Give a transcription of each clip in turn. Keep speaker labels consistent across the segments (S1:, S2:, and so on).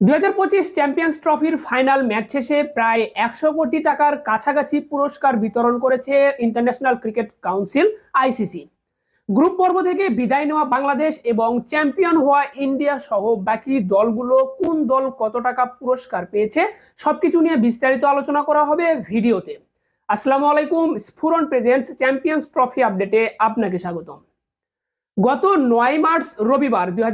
S1: দুই হাজার পঁচিশ চ্যাম্পিয়ন্স ট্রফির ফাইনাল ম্যাচ শেষে প্রায় একশো কোটি টাকার কাছাকাছি পুরস্কার বিতরণ করেছে international cricket council ICC group পর্ব থেকে বিদায় নেওয়া বাংলাদেশ এবং চ্যাম্পিয়ন হওয়া ইন্ডিয়া সহ বাকি দলগুলো কোন দল কত টাকা পুরস্কার পেয়েছে সবকিছু নিয়ে বিস্তারিত আলোচনা করা হবে ভিডিওতে। আসসালামু আলাইকুম স্ফুরন প্রেজেন্টস চ্যাম্পিয়ন্স ট্রফি আপডেটে আপনাকে স্বাগতম। গত নয় মার্চ রবিবার দুই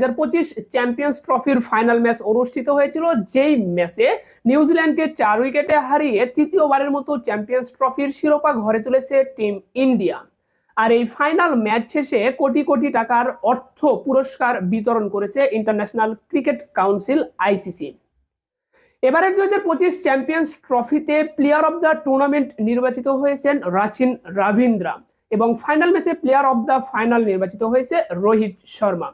S1: চ্যাম্পিয়ন্স ট্রফির ফাইনাল ম্যাচ অনুষ্ঠিত হয়েছিল। যেই ম্যাচে নিউজিল্যান্ডকে চার উইকেটে হারিয়ে তৃতীয়বারের মতো চ্যাম্পিয়ন্স ট্রফির শিরোপা ঘরে তুলেছে টিম ইন্ডিয়া। আর এই ফাইনাল ম্যাচ শেষে কোটি কোটি টাকার অর্থ পুরস্কার বিতরণ করেছে ইন্টারন্যাশনাল ক্রিকেট কাউন্সিল আইসিসি এবারের দুই হাজার পঁচিশ চ্যাম্পিয়ন্স ট্রফিতে প্লেয়ার অব দ্য টুর্নামেন্ট নির্বাচিত হয়েছেন রাচিন রাভিন্দ্রা। এবং ফাইনাল ম্যাচে প্লেয়ার অব দ্য ফাইনাল নির্বাচিত হয়েছে রোহিত শর্মা।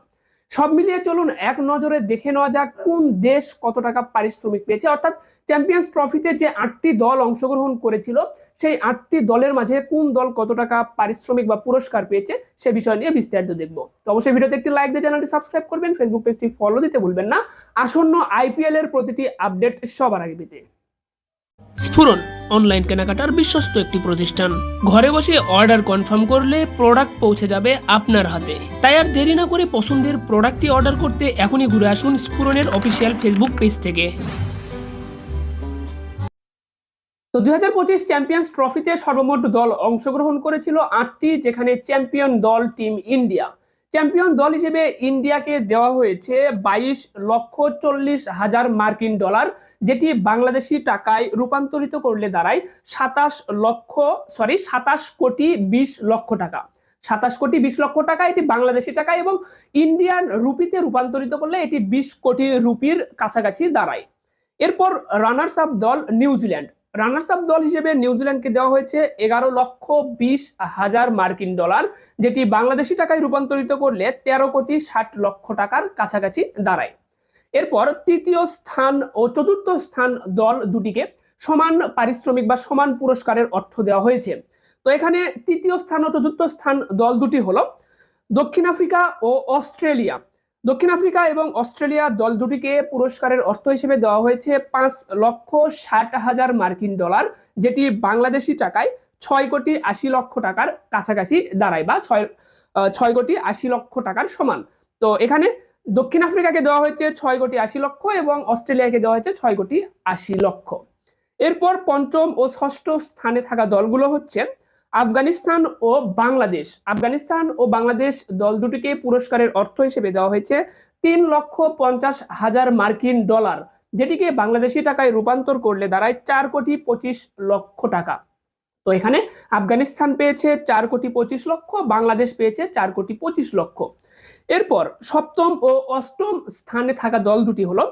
S1: সব মিলিয়ে চলুন এক নজরে দেখে নেওয়া যাক কোন দেশ কত টাকা পারিশ্রমিক পেয়েছে। অর্থাৎ চ্যাম্পিয়ন্স ট্রফিতে যে আটটি দল অংশগ্রহণ করেছিল, সেই আটটি দলের মাঝে কোন দল কত টাকা পারিশ্রমিক বা পুরস্কার পেয়েছে সে বিষয় নিয়ে বিস্তারিত দেখব। তো অবশ্যই ভিডিওতে একটি লাইক দিয়ে চ্যানেলটি সাবস্ক্রাইব করবেন, ফেসবুক পেজটি ফলো দিতে ভুলবেন না। আসন্ন আইপিএল এর প্রতিটি আপডেট সবার আগে পেতে। স্ফুরন অনলাইন কেনাকাটার বিশ্বস্ত একটি প্রতিষ্ঠান। ঘরে বসে অর্ডার কনফার্ম করলে প্রোডাক্ট পৌঁছে যাবে আপনার হাতে। তাই আর দেরি না করে পছন্দের প্রোডাক্টটি অর্ডার করতে এখনই ঘুরে আসুন স্ফুরনের অফিসিয়াল ফেসবুক পেজ থেকে। তো দুই হাজার পঁচিশ চ্যাম্পিয়ন্স ট্রফিতে সর্বমোট দল অংশগ্রহণ করেছিল আটটি, যেখানে চ্যাম্পিয়ন দল টিম ইন্ডিয়া চ্যাম্পিয়ন দল হিসেবে ইন্ডিয়াকে দেওয়া হয়েছে বাইশ লক্ষ চল্লিশ হাজার মার্কিন ডলার, যেটি বাংলাদেশি টাকায় রূপান্তরিত করলে দাঁড়ায় সাতাশ লক্ষ সরি সাতাশ কোটি বিশ লক্ষ টাকা। সাতাশ কোটি বিশ লক্ষ টাকা, এটি বাংলাদেশি টাকা এবং ইন্ডিয়ান রুপিতে রূপান্তরিত করলে এটি বিশ কোটি রুপির কাছাকাছি দাঁড়ায়। এরপর রানার্স আপ দল নিউজিল্যান্ড। রানার্স আপ দল হিসেবে নিউজিল্যান্ডকে দেওয়া হয়েছে এগারো লক্ষ বিশ হাজার মার্কিন ডলার, যেটি বাংলাদেশি টাকায় রূপান্তরিত করলে তেরো কোটি ষাট লক্ষ টাকার কাছাকাছি দাঁড়ায়। এরপর তৃতীয় স্থান ও চতুর্থ স্থান দল দুটিকে সমান পারিশ্রমিক বা সমান পুরস্কারের অর্থ দেওয়া হয়েছে। তো এখানে তৃতীয় স্থান ও চতুর্থ স্থান দল দুটি হলো দক্ষিণ আফ্রিকা ও অস্ট্রেলিয়া। দক্ষিণ আফ্রিকা এবং অস্ট্রেলিয়া দল দুটিকে পুরস্কারের অর্থ হিসেবে দেওয়া হয়েছে পাঁচ লক্ষ ষাট হাজার মার্কিন ডলার, যেটি বাংলাদেশি টাকায় ছয় কোটি আশি লক্ষ টাকার কাছাকাছি দাঁড়ায় বা ছয় ছয় কোটি আশি লক্ষ টাকার সমান। তো এখানে দক্ষিণ আফ্রিকাকে দেওয়া হয়েছে ছয় কোটি আশি লক্ষ এবং অস্ট্রেলিয়াকে দেওয়া হয়েছে ছয় কোটি আশি লক্ষ। এরপর পঞ্চম ও ষষ্ঠ স্থানে থাকা দলগুলো হচ্ছে আফগানিস্তান ও বাংলাদেশ। আফগানিস্তান ও বাংলাদেশ দল দুটিকে পুরস্কারের অর্থ হিসেবে দেওয়া হয়েছে তিন লক্ষ পঞ্চাশ হাজার মার্কিন ডলার, যেটিকে বাংলাদেশি টাকায় রূপান্তর করলে দাঁড়ায় চার কোটি পঁচিশ লক্ষ টাকা। তো এখানে আফগানিস্তান পেয়েছে চার কোটি পঁচিশ লক্ষ, বাংলাদেশ পেয়েছে চার কোটি পঁচিশ লক্ষ। এরপর সপ্তম ও অষ্টম স্থানে থাকা দল দুটি হলো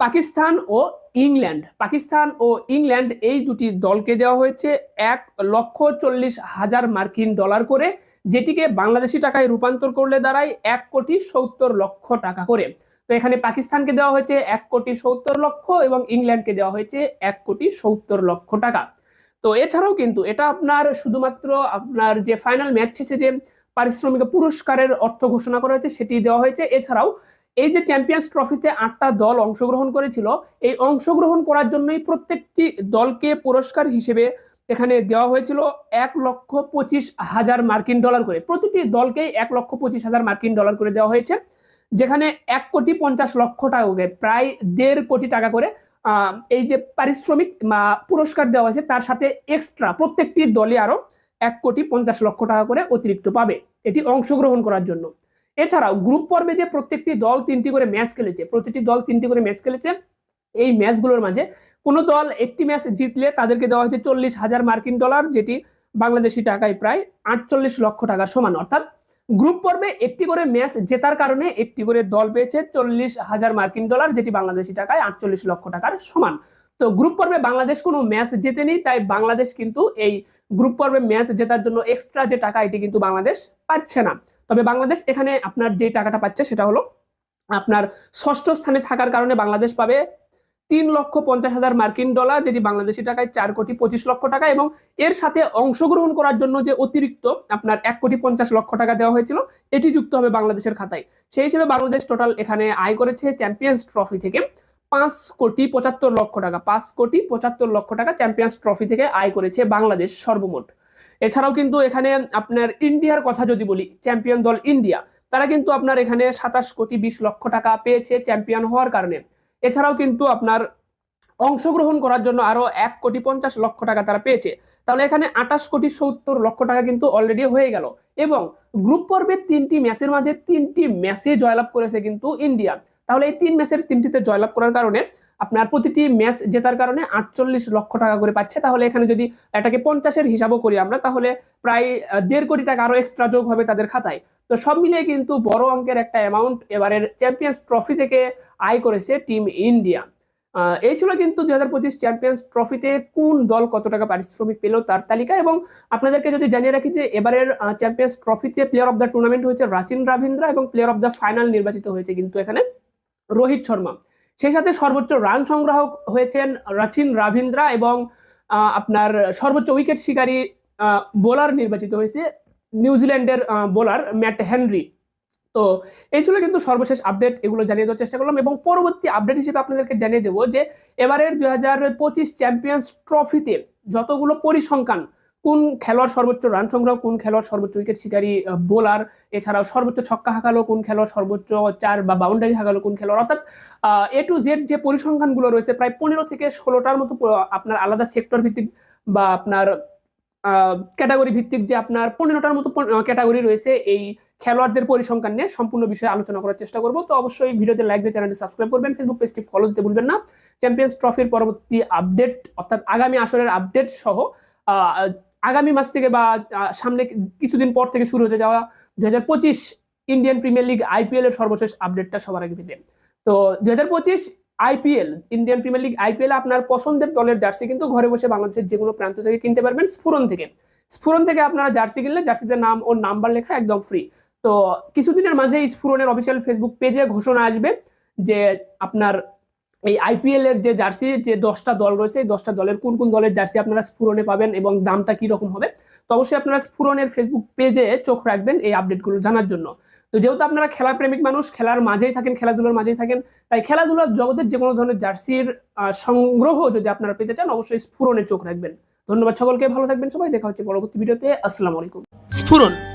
S1: পাকিস্তান ও ইংল্যান্ড, পাকিস্তান ও ইংল্যান্ড এই দুটি দলকে দেওয়া হয়েছে এক লক্ষ চল্লিশ হাজার মার্কিন ডলার করে, যেটিকে বাংলাদেশি টাকায় রূপান্তর করলে দাঁড়ায় এক কোটি সত্তর লক্ষ টাকা করে। তো এখানে পাকিস্তানকে দেওয়া হয়েছে এক কোটি সত্তর লক্ষ এবং ইংল্যান্ডকে দেওয়া হয়েছে এক কোটি সত্তর লক্ষ টাকা। তো এছাড়াও কিন্তু এটা আপনার শুধুমাত্র আপনার যে ফাইনাল ম্যাচ শেষে যে পারিশ্রমিক পুরস্কারের অর্থ ঘোষণা করা হয়েছে, সেটি দেওয়া হয়েছে। এছাড়াও এই যে চ্যাম্পিয়ন্স ট্রফিতে আটটা দল অংশগ্রহণ করেছিল, এই অংশগ্রহণ করার জন্যই প্রত্যেকটি দলকে পুরস্কার হিসেবে এখানে দেওয়া হয়েছিল এক লক্ষ পঁচিশ হাজার মার্কিন ডলার করে। প্রতিটি দলকেই এক লক্ষ পঁচিশ হাজার মার্কিন ডলার করে দেওয়া হয়েছে, যেখানে এক কোটি পঞ্চাশ লক্ষ টাকা করে প্রায় দেড় কোটি টাকা করে এই যে পারিশ্রমিক পুরস্কার দেওয়া হয়েছে, তার সাথে এক্সট্রা প্রত্যেকটি দলে আরও এক কোটি পঞ্চাশ লক্ষ টাকা করে অতিরিক্ত পাবে। এটি অংশগ্রহণ করার জন্য। এছাড়াও গ্রুপ পর্বে যে প্রত্যেকটি দল তিনটি করে ম্যাচ খেলেছে, প্রতিটি দল তিনটি করে ম্যাচ খেলেছে, এই ম্যাচগুলোর মাঝে কোনো দল একটি ম্যাচ জিতলে তাদেরকে দেওয়া হয়েছে চল্লিশ হাজার মার্কিন ডলার যেটি বাংলাদেশি টাকায় প্রায় আটচল্লিশ লক্ষ টাকার সমান। অর্থাৎ গ্রুপ পর্বে একটি করে ম্যাচ জেতার কারণে একটি করে দল পেয়েছে চল্লিশ হাজার মার্কিন ডলার যেটি বাংলাদেশি টাকায় আটচল্লিশ লক্ষ টাকার সমান। তো গ্রুপ পর্বে বাংলাদেশ কোনো ম্যাচ জেতেনি, তাই বাংলাদেশ কিন্তু এই গ্রুপ পর্বে ম্যাচ জেতার জন্য এক্সট্রা যে টাকা, এটি কিন্তু বাংলাদেশ পাচ্ছে না। তবে বাংলাদেশ এখানে আপনার যে টাকাটা পাচ্ছে সেটা হলো আপনার ষষ্ঠ স্থানে থাকার কারণে বাংলাদেশ পাবে তিন লক্ষ পঞ্চাশ হাজার মার্কিন ডলার, যেটি বাংলাদেশি টাকায় চার কোটি পঁচিশ লক্ষ টাকা এবং এর সাথে অংশগ্রহণ করার জন্য যে অতিরিক্ত আপনার এক কোটি পঞ্চাশ লক্ষ টাকা দেওয়া হয়েছিল, এটি যুক্ত হবে বাংলাদেশের খাতায়। সেই হিসেবে বাংলাদেশ টোটাল এখানে আয় করেছে চ্যাম্পিয়ন্স ট্রফি থেকে পাঁচ কোটি পঁচাত্তর লক্ষ টাকা, পাঁচ কোটি পঁচাত্তর লক্ষ টাকা চ্যাম্পিয়ন্স ট্রফি থেকে আয় করেছে বাংলাদেশ সর্বমোট। এছাড়াও কিন্তু এখানে আপনার ইন্ডিয়ার কথা যদি বলি চ্যাম্পিয়ন দল ইন্ডিয়া, তারা কিন্তু আপনার এখানে সাতাশ কোটি বিশ লক্ষ টাকা পেয়েছে চ্যাম্পিয়ন হওয়ার কারণে। এছাড়াও কিন্তু আপনার অংশগ্রহণ করার জন্য আরও এক কোটি পঞ্চাশ লক্ষ টাকা তারা পেয়েছে। তাহলে এখানে আঠাশ কোটি সত্তর লক্ষ টাকা কিন্তু অলরেডি হয়ে গেল এবং গ্রুপ পর্বে তিনটি ম্যাচের মাঝে তিনটি ম্যাচে জয়লাভ করেছে কিন্তু ইন্ডিয়া। তাহলে এই তিন ম্যাচের তিনটিতে জয়লাভ করার কারণে আপনার প্রতিটি ম্যাচ জেতার কারণে আটচল্লিশ লক্ষ টাকা করে পাচ্ছে। তাহলে এখানে যদি এটাকে পঞ্চাশের হিসাবও করি আমরা, তাহলে প্রায় দেড় কোটি টাকা আরও এক্সট্রা যোগ হবে তাদের খাতায়। তো সব মিলিয়ে কিন্তু বড় অঙ্কের একটা অ্যামাউন্ট এবারের চ্যাম্পিয়ন্স ট্রফি থেকে আয় করেছে টিম ইন্ডিয়া এই ছিল কিন্তু দুই হাজার পঁচিশ চ্যাম্পিয়ন্স ট্রফিতে কোন দল কত টাকা পারিশ্রমিক পেল তার তালিকা। এবং আপনাদেরকে যদি জানিয়ে রাখি যে এবারের চ্যাম্পিয়ন্স ট্রফিতে প্লেয়ার অফ দ্য টুর্নামেন্ট হয়েছে রাসিন রাভিন্দ্রা এবং প্লেয়ার অফ দ্য ফাইনাল নির্বাচিত হয়েছে কিন্তু এখানে রোহিত শর্মা। সেই সাথে সর্বোচ্চ রান সংগ্রাহক হয়েছেন রাচিন রাভিন্দ্রা এবং আপনার সর্বোচ্চ উইকেট শিকারী বোলার নির্বাচিত হয়েছে নিউজিল্যান্ডের বোলার ম্যাট হেনরি। তো এই ছিল কিন্তু সর্বশেষ আপডেট এগুলো জানিয়ে দেওয়ার চেষ্টা করলাম এবং পরবর্তী আপডেট হিসেবে আপনাদেরকে জানিয়ে দেবো যে এবারের দুই হাজার পঁচিশ চ্যাম্পিয়ন্স ট্রফিতে যতগুলো পরিসংখ্যান কোন খেলোয়াড় সর্বোচ্চ রান সংগ্রহ, কোন খেলোয়াড় সর্বোচ্চ উইকেট শিকারী বোলার এছাড়াও সর্বোচ্চ ছক্কা হাঁকালো, কোন খেলোয়াড় সর্বোচ্চ চার বা বাউন্ডারি হাঁকালো, কোন খেলোয়াড়, অর্থাৎ এ টু জেড যে পরিসংখ্যানগুলো রয়েছে, প্রায় পনেরো থেকে ষোলোটার মতো আপনার আলাদা সেক্টর ভিত্তিক বা আপনার ক্যাটাগরি ভিত্তিক যে আপনার পনেরোটার মতো ক্যাটাগরি রয়েছে, এই খেলোয়াড়দের পরিসংখ্যান নিয়ে সম্পূর্ণ বিষয়ে আলোচনা করার চেষ্টা করব। তো অবশ্যই ভিডিওতে লাইক দিয়ে চ্যানেলটি সাবস্ক্রাইব করবেন ফেসবুক পেজটি ফলো দিতে ভুলবেন না। চ্যাম্পিয়ন্স ট্রফির পরবর্তী আপডেট অর্থাৎ আগামী আসরের আপডেট সহ আগামী মাস থেকে বা সামনে কিছুদিন পর থেকে শুরু হতে যাওয়া দুই হাজার পঁচিশ ইন্ডিয়ান প্রিমিয়ার লিগ আইপিএল এর সর্বশেষ আপডেটটা সবার আগে পেতে তো দুই হাজার পঁচিশ IPL Indian premier league IPL আপনার পছন্দের দলের জার্সি কিন্তু ঘরে বসে বাংলাদেশের যে কোনো প্রান্ত থেকে কিনতে পারবেন স্ফুরন থেকে। স্ফুরন থেকে আপনারা জার্সি কিনলে জার্সিতে নাম ও নাম্বার লেখা একদম ফ্রি তো কিছুদিনের মাঝে স্ফুরনের অফিসিয়াল ফেসবুক পেজে ঘোষণা আসবে যে আপনার এই আইপিএল এর যে জার্সি যে দশটা দল রয়েছে, এই দশটা দলের কোন কোন দলের জার্সি আপনারা স্ফুরনে পাবেন এবং দামটা কি রকম হবে? তো অবশ্যই আপনারা স্ফুরনের ফেসবুক পেজে চোখ রাখবেন এই আপডেটগুলো জানার জন্য। তো যেহেতু আপনারা খেলা প্রেমিক মানুষ, খেলার মাঝেই থাকেন, খেলাধুলার মাঝেই থাকেন, তাই খেলাধুলার জগতের যে কোনো ধরনের জার্সির সংগ্রহ যদি আপনারা পেতে চান, অবশ্যই স্ফুরনে চোখ রাখবেন। ধন্যবাদ সকলকে, ভালো থাকবেন সবাই, দেখা হচ্ছে পরবর্তী ভিডিওতে, আসসালামু আলাইকুম। স্ফুরন